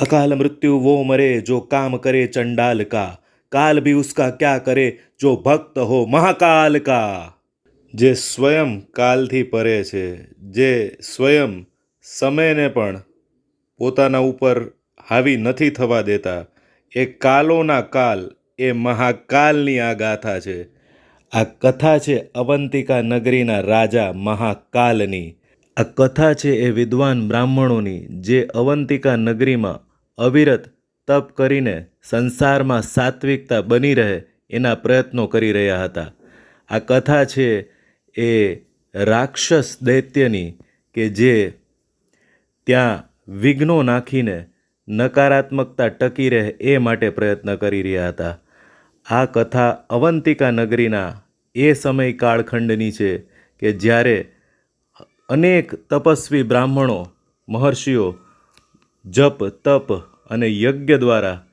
अकाल मृत्यु वो मरे जो काम करे चंडाल का काल भी उसका क्या करे जो भक्त हो महाकाल का જે સ્વયં કાલથી પરે છે જે સ્વયં સમયને પણ પોતાના ઉપર હાવી નથી થવા દેતા એ કાલોના કાલ એ મહાકાલની આ ગાથા છે આ કથા છે અવંતિકા નગરીના રાજા મહાકાલની આ કથા છે એ વિદ્વાન બ્રાહ્મણોની જે અવંતિકા નગરીમાં અવિરત તપ કરીને સંસારમાં સાત્વિકતા બની રહે એના પ્રયત્નો કરી રહ્યા હતા. આ કથા છે એ રાક્ષસ દૈત્યની કે જે ત્યાં વિઘ્નો નાખીને નકારાત્મકતા ટકી રહે એ માટે પ્રયત્ન કરી રહ્યા હતા. આ કથા અવંતિકા નગરીના એ સમય કાળખંડની છે કે જ્યારે અનેક તપસ્વી બ્રાહ્મણો, મહર્ષિઓ જપ, તપ અને યજ્ઞ દ્વારા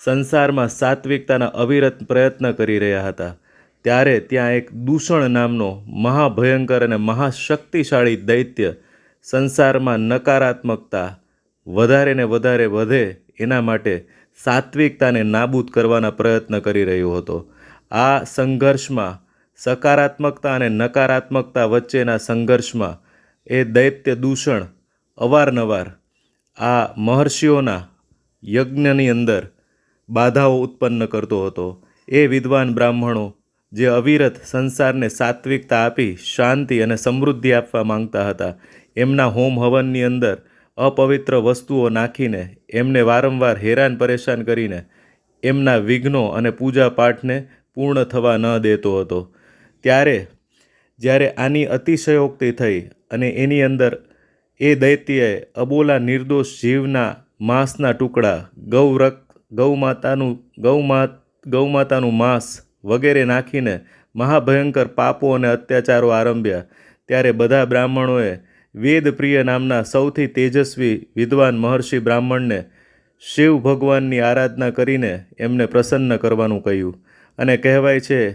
સંસારમાં સાત્વિકતાના અવિરત પ્રયત્ન કરી રહ્યા હતા. ત્યારે ત્યાં એક દૂષણ નામનો મહાભયંકર અને મહાશક્તિશાળી દૈત્ય સંસારમાં નકારાત્મકતા વધારે ને વધારે વધે એના માટે સાત્વિકતાને નાબૂદ કરવાના પ્રયત્ન કરી રહ્યો હતો. આ સંઘર્ષમાં સકારાત્મકતા અને નકારાત્મકતા વચ્ચેના સંઘર્ષમાં એ દૈત્ય દૂષણ અવારનવાર આ મહર્ષિઓના યજ્ઞની અંદર બાધાઓ ઉત્પન્ન કરતો હતો. એ વિદ્વાન બ્રાહ્મણો જે અવિરત સંસારને સાત્વિકતા આપી શાંતિ અને સમૃદ્ધિ આપવા માંગતા હતા, એમના હોમ હવનની અંદર અપવિત્ર વસ્તુઓ નાખીને એમને વારંવાર હેરાન પરેશાન કરીને એમના વિઘ્નો અને પૂજા પાઠને પૂર્ણ થવા ન દેતો હતો. ત્યારે જ્યારે આની અતિશયોક્તિ થઈ અને એની અંદર એ દૈત્યએ અબોલા નિર્દોષ જીવના માંસના ટુકડા ગૌરક ગૌમાતાનું ગૌમા ગૌમાતાનું માંસ વગેરે નાખીને મહાભયંકર પાપો અને અત્યાચારો આરંભ્યા. ત્યારે બધા બ્રાહ્મણોએ વેદપ્રિય નામના સૌથી તેજસ્વી વિદ્વાન મહર્ષિ બ્રાહ્મણને શિવ ભગવાનની આરાધના કરીને એમને પ્રસન્ન કરવાનું કહ્યું. અને કહેવાય છે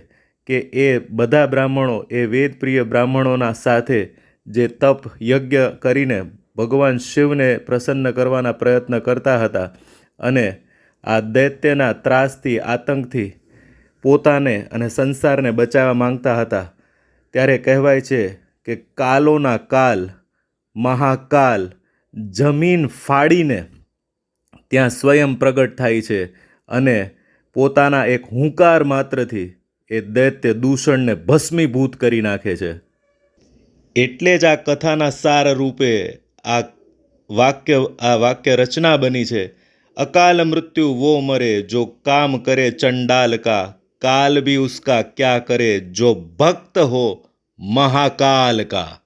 કે એ બધા બ્રાહ્મણો એ વેદપ્રિય બ્રાહ્મણોના સાથે જે તપ યજ્ઞ કરીને ભગવાન શિવને પ્રસન્ન કરવાના પ્રયત્ન કરતા હતા અને આ દૈત્યના ત્રાસથી, આતંકથી પોતાને અને સંસારને બચાવવા માંગતા હતા. ત્યારે કહેવાય છે કે કાલોના કાલ, મહાકાલ જમીન ફાડીને ત્યાં સ્વયં પ્રગટ થાય છે અને પોતાના એક હુંકાર માત્રથી એ દૈત્ય દૂષણને ભસ્મીભૂત કરી નાખે છે. એટલે જ આ કથાના સાર રૂપે આ વાક્ય આ વાક્ય રચના બની છે. અકાલ મૃત્યુ વો મરે, જો કામ કરે ચંડાલ કા, કાલ ભી ઉસકા ક્યા કરે, જો ભક્ત હો મહાકાલ કા.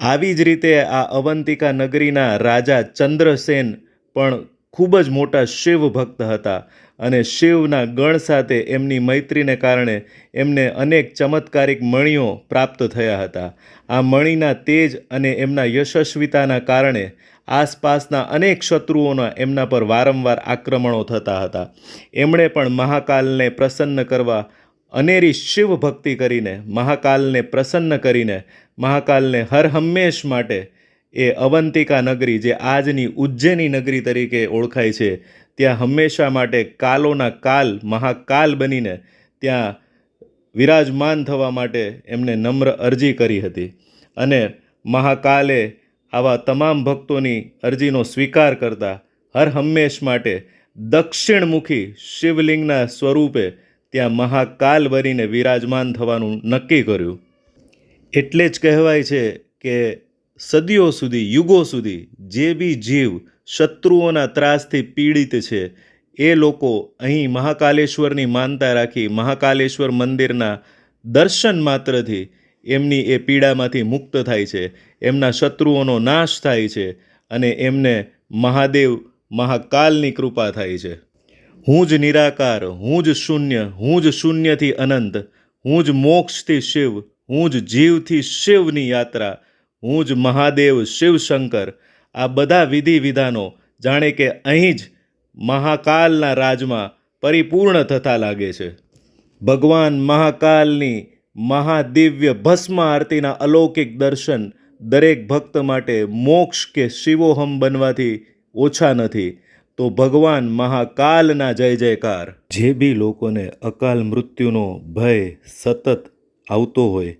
આવી જ રીતે આ અવંતિકા નગરીના રાજા ચંદ્રસેન પણ ખૂબ જ મોટા શિવ ભક્ત હતા અને શિવના ગણ સાથે એમની મૈત્રીને કારણે એમને અનેક ચમત્કારિક મણિઓ પ્રાપ્ત થયા હતા. આ મણિના તેજ અને એમના યશસ્વિતાના કારણે આસપાસના અનેક શત્રુઓના એમના પર વારંવાર આક્રમણો થતા હતા. એમણે પણ મહાકાલને પ્રસન્ન કરવા અનેરી શિવ ભક્તિ કરીને મહાકાલને પ્રસન્ન કરીને મહાકાલને હર હંમેશ માટે એ અવંતિકા નગરી, જે આજની ઉજ્જૈની નગરી તરીકે ઓળખાય છે, ત્યાં હંમેશા માટે કાલોના કાલ, મહાકાલ બનીને ત્યાં વિરાજમાન થવા માટે એમને નમ્ર અરજી કરી હતી. અને મહાકાલે આવા તમામ ભક્તોની અરજીનો સ્વીકાર કરતા હર હંમેશ માટે દક્ષિણમુખી શિવલિંગના સ્વરૂપે ત્યાં મહાકાલ બનીને વિરાજમાન થવાનું નક્કી કર્યું. એટલે જ કહેવાય છે કે સદીઓ સુધી, યુગો સુધી જે બી જીવ શત્રુઓના ત્રાસથી પીડિત છે, એ લોકો અહીં મહાકાલેશ્વરની માનતા રાખી, મહાકાલેશ્વર મંદિરના દર્શન માત્રથી એમની એ પીડામાંથી મુક્ત થાય છે, એમના શત્રુઓનો નાશ થાય છે અને એમને મહાદેવ મહાકાલની કૃપા થાય છે. હું જ નિરાકાર, હું જ શૂન્ય, હું જ શૂન્યથી અનંત, હું જ મોક્ષથી શિવ, હું જ જીવથી શિવની યાત્રા હું જ મહાદેવ શિવશંકર. આ બધા વિધિ વિધાનો જાણે કે અહીં જ મહાકાલના રાજમાં પરિપૂર્ણ થતા લાગે છે. ભગવાન મહાકાલની મહાદિવ્ય ભસ્મ આરતીના અલૌકિક દર્શન દરેક ભક્ત માટે મોક્ષ કે શિવોહમ બનવાથી ઓછા નથી. તો ભગવાન મહાકાલના જય જયકાર. જે બી લોકોને અકાલ મૃત્યુનો ભય સતત આવતો હોય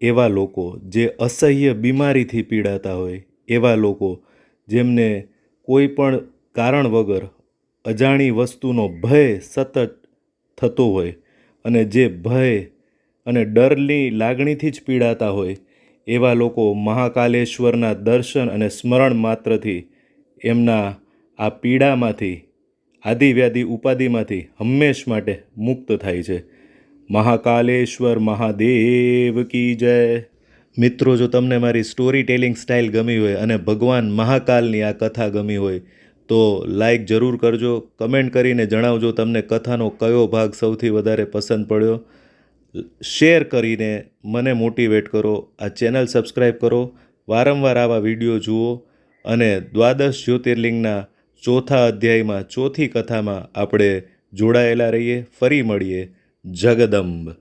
એવા લોકો જે અસહ્ય બીમારીથી પીડાતા હોય, એવા લોકો જેમને કોઈ પણ કારણ વગર અજાણી વસ્તુનો ભય સતત થતો હોય અને જે ભય અને ડરની લાગણીથી જ પીડાતા હોય, એવા લોકો મહાકાલેશ્વરના દર્શન અને સ્મરણ માત્રથી એમના આ પીડામાંથી આદિવ્યાધિ ઉપાધિમાંથી હંમેશ માટે મુક્ત થાય છે. મહાકાલેશ્વર મહાદેવ કી જય. મિત્રો, જો તમને મારી સ્ટોરી ટેલિંગ સ્ટાઇલ ગમી હોય અને ભગવાન મહાકાલની આ કથા ગમી હોય, તો લાઈક જરૂર કરજો. કમેન્ટ કરીને જણાવજો તમને કથાનો કયો ભાગ સૌથી વધારે પસંદ પડ્યો. શેર કરીને મને મોટિવેટ કરો. આ ચેનલ સબસ્ક્રાઈબ કરો. વારંવાર આવા વીડિયો જુઓ અને દ્વાદશ જ્યોતિર્લિંગના ચોથા અધ્યાયમાં ચોથી કથામાં આપણે જોડાયેલા રહીએ. ફરી મળીએ. જગદંબ.